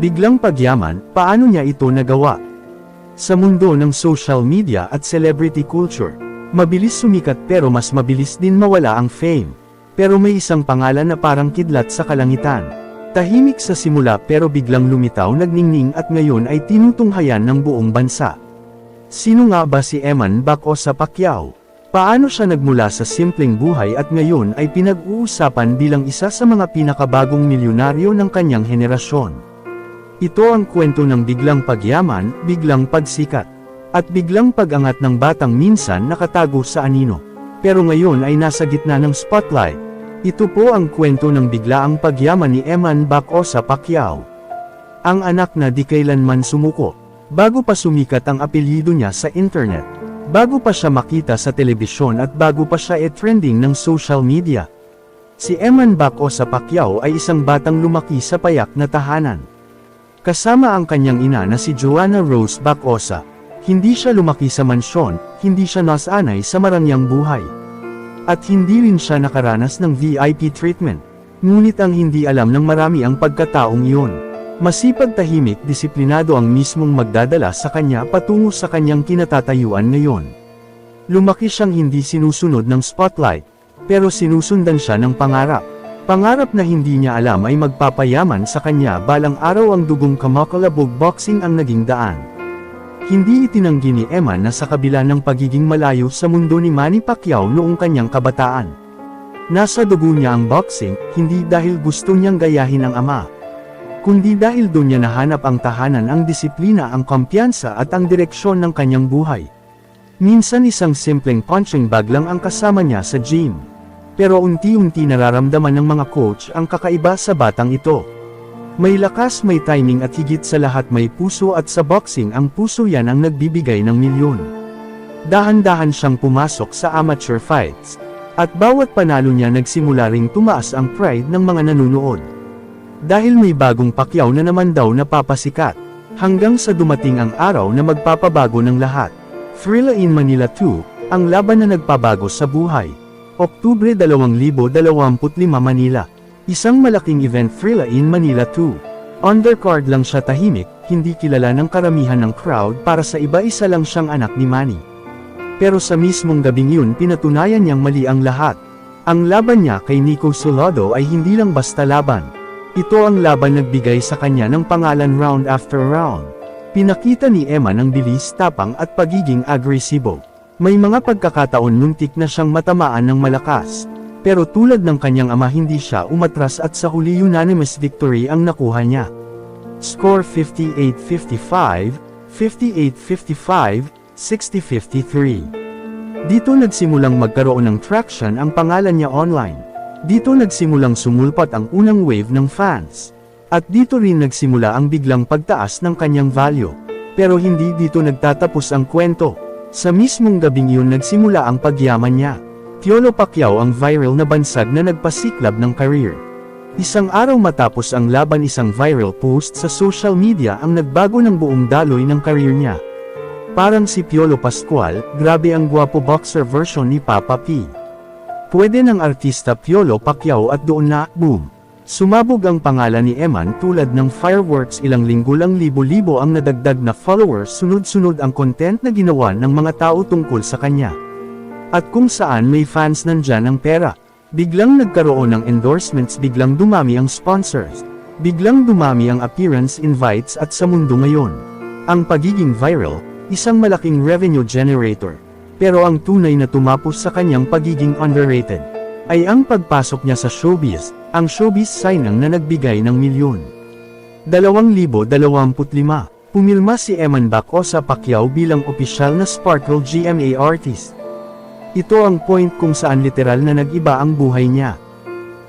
Biglang pagyaman, paano niya ito nagawa? Sa mundo ng social media at celebrity culture, mabilis sumikat pero mas mabilis din mawala ang fame. Pero may isang pangalan na parang kidlat sa kalangitan. Tahimik sa simula pero biglang lumitaw nagningning at ngayon ay tinutunghayan ng buong bansa. Sino nga ba si Eman Bacosa Pacquiao? Paano siya nagmula sa simpleng buhay at ngayon ay pinag-uusapan bilang isa sa mga pinakabagong milyonaryo ng kanyang henerasyon? Ito ang kwento ng biglang pagyaman, biglang pagsikat, at biglang pag-angat ng batang minsan nakatago sa anino. Pero ngayon ay nasa gitna ng spotlight. Ito po ang kwento ng biglaang pagyaman ni Eman Bacosa Pacquiao. Ang anak na di kailanman sumuko, bago pa sumikat ang apelyido niya sa internet. Bago pa siya makita sa telebisyon at bago pa siya e-trending ng social media. Si Eman Bacosa Pacquiao ay isang batang lumaki sa payak na tahanan. Kasama ang kanyang ina na si Joanna Rose Bacosa, hindi siya lumaki sa mansyon, hindi siya nasanay sa marangyang buhay. At hindi rin siya nakaranas ng VIP treatment. Ngunit ang hindi alam ng marami ang pagkataong iyon. Masipag tahimik disiplinado ang mismong magdadala sa kanya patungo sa kanyang kinatatayuan ngayon. Lumaki siyang hindi sinusunod ng spotlight, pero sinusundan siya ng pangarap. Pangarap na hindi niya alam ay magpapayaman sa kanya balang araw ang dugong kamakalabog boxing ang naging daan. Hindi itinanggi ni Emma na sa kabila ng pagiging malayo sa mundo ni Manny Pacquiao noong kanyang kabataan. Nasa dugo niya ang boxing, hindi dahil gusto niyang gayahin ang ama. Kundi dahil doon niya nahanap ang tahanan ang disiplina ang kumpiyansa at ang direksyon ng kanyang buhay. Minsan isang simpleng punching bag lang ang kasama niya sa gym. Pero unti-unti nararamdaman ng mga coach ang kakaiba sa batang ito. May lakas may timing at higit sa lahat may puso at sa boxing ang puso yan ang nagbibigay ng milyon. Dahan-dahan siyang pumasok sa amateur fights. At bawat panalo niya nagsimula ring tumaas ang pride ng mga nanunood. Dahil may bagong pakyaw na naman daw napapasikat. Hanggang sa dumating ang araw na magpapabago ng lahat. Thrilla in Manila 2, ang laban na nagpabago sa buhay. Oktubre 2025 Manila. Isang malaking event Thrilla in Manila 2. Undercard lang siya tahimik, hindi kilala ng karamihan ng crowd para sa iba isa lang siyang anak ni Manny. Pero sa mismong gabing yun pinatunayan niyang mali ang lahat. Ang laban niya kay Nico Solado ay hindi lang basta laban. Ito ang laban nagbigay sa kanya ng pangalan round after round. Pinakita ni Emma ng bilis tapang at pagiging agresibo. May mga pagkakataon muntik na siyang matamaan ng malakas. Pero tulad ng kanyang ama hindi siya umatras at sa huli unanimous victory ang nakuha niya. Score 58-55, 58-55, 6053. Dito nagsimulang magkaroon ng traction ang pangalan niya online. Dito nagsimulang sumulpat ang unang wave ng fans. At dito rin nagsimula ang biglang pagtaas ng kanyang value. Pero hindi dito nagtatapos ang kwento. Sa mismong gabing iyon nagsimula ang pagyaman niya. Piolo Pacquiao ang viral na bansag na nagpasiklab ng career. Isang araw matapos ang laban isang viral post sa social media ang nagbago ng buong daloy ng career niya. Parang si Piolo Pascual, grabe ang gwapo boxer version ni Papa P. Pwede ng artista Piolo Pacquiao at doon na, boom. Sumabog ang pangalan ni Eman tulad ng fireworks ilang linggo lang libo-libo ang nadagdag na followers sunod-sunod ang content na ginawa ng mga tao tungkol sa kanya. At kung saan may fans nandyan ang pera. Biglang nagkaroon ng endorsements biglang dumami ang sponsors. Biglang dumami ang appearance invites at sa mundo ngayon. Ang pagiging viral, isang malaking revenue generator. Pero ang tunay na tumapos sa kanyang pagiging underrated, ay ang pagpasok niya sa showbiz, ang showbiz signang na nagbigay ng milyon. 2025, pumilma si Eman Bacosa Pacquiao bilang opisyal na Sparkle GMA artist. Ito ang point kung saan literal na nag-iba ang buhay niya.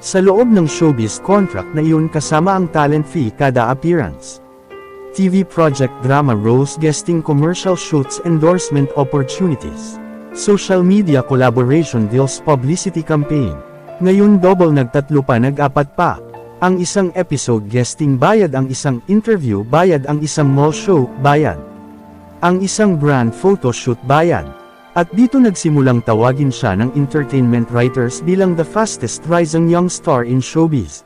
Sa loob ng showbiz contract na iyon kasama ang talent fee kada appearance. TV project drama roles guesting commercial shoots endorsement opportunities. Social media collaboration deals publicity campaign. Ngayon double nagtatlo pa nag-apat pa. Ang isang episode guesting bayad ang isang interview bayad ang isang mall show bayad. Ang isang brand photo shoot bayad. At dito nagsimulang tawagin siya ng entertainment writers bilang the fastest rising young star in showbiz.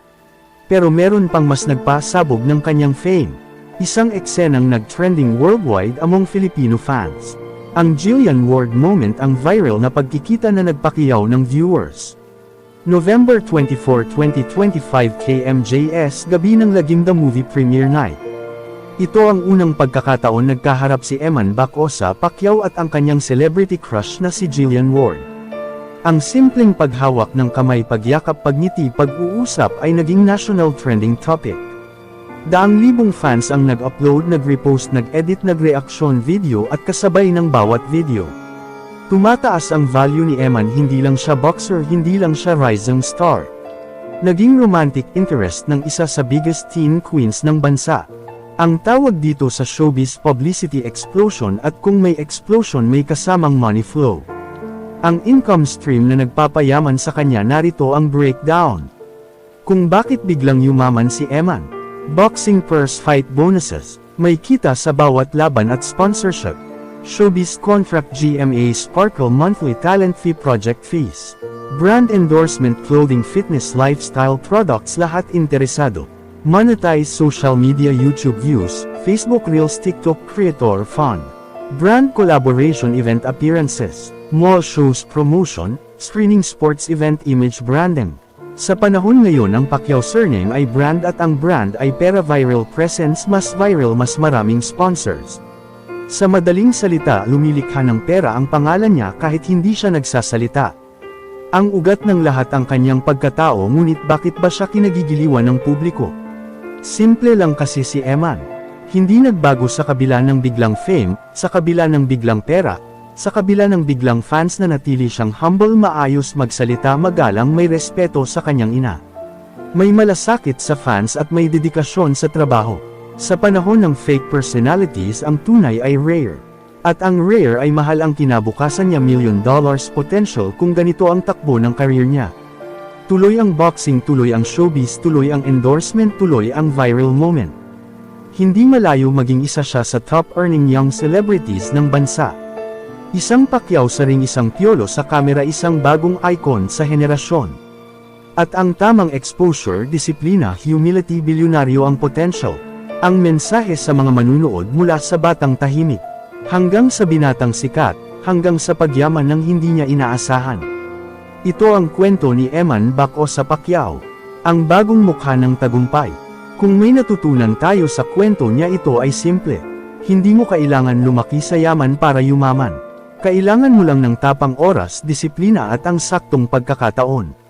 Pero meron pang mas nagpasabog ng kanyang fame. Isang eksenang nag-trending worldwide among Filipino fans. Ang Jillian Ward moment ang viral na pagkikita na nagpakiyaw ng viewers. November 24, 2025 KMJS Gabi ng Lagim The Movie Premiere Night. Ito ang unang pagkakataon nagkaharap si Eman Bacosa Pacquiao at ang kanyang celebrity crush na si Jillian Ward. Ang simpleng paghawak ng kamay pagyakap pagngiti pag-uusap ay naging national trending topic. Daang libong fans ang nag-upload, nag-repost, nag-edit, nag-reaksyon video at kasabay ng bawat video. Tumataas ang value ni Eman hindi lang siya boxer hindi lang siya rising star. Naging romantic interest ng isa sa biggest teen queens ng bansa. Ang tawag dito sa showbiz publicity explosion at kung may explosion may kasamang money flow. Ang income stream na nagpapayaman sa kanya narito ang breakdown. Kung bakit biglang yumaman si Eman. Boxing purse fight bonuses, may kita sa bawat laban at sponsorship. Showbiz contract GMA Sparkle monthly talent fee project fees. Brand endorsement clothing fitness lifestyle products lahat interesado. Monetize social media YouTube views, Facebook Reels TikTok Creator Fund. Brand collaboration event appearances, mall shows promotion, screening sports event image branding. Sa panahon ngayon ang Pacquiao surname ay brand at ang brand ay pera viral presence mas viral mas maraming sponsors. Sa madaling salita lumilikha ng pera ang pangalan niya kahit hindi siya nagsasalita. Ang ugat ng lahat ang kanyang pagkatao ngunit bakit ba siya kinagigiliwan ng publiko? Simple lang kasi si Eman. Hindi nagbago sa kabila ng biglang fame, sa kabila ng biglang pera, sa kabila ng biglang fans na natili siyang humble maayos magsalita magalang may respeto sa kanyang ina. May malasakit sa fans at may dedikasyon sa trabaho. Sa panahon ng fake personalities ang tunay ay rare. At ang rare ay mahal ang kinabukasan niya million dollars potential kung ganito ang takbo ng career niya. Tuloy ang boxing, tuloy ang showbiz, tuloy ang endorsement, tuloy ang viral moment. Hindi malayo maging isa siya sa top earning young celebrities ng bansa. Isang pakyaw sa ring isang piolo sa kamera isang bagong icon sa henerasyon. At ang tamang exposure, disiplina, humility, bilyonaryo ang potential. Ang mensahe sa mga manunood mula sa batang tahimik. Hanggang sa binatang sikat, hanggang sa pagyaman ng hindi niya inaasahan. Ito ang kwento ni Eman Baco sa Pacquiao. Ang bagong mukha ng tagumpay. Kung may natutunan tayo sa kwento niya ito ay simple. Hindi mo kailangan lumaki sa yaman para yumaman. Kailangan mo lang ng tapang oras, disiplina at ang saktong pagkakataon.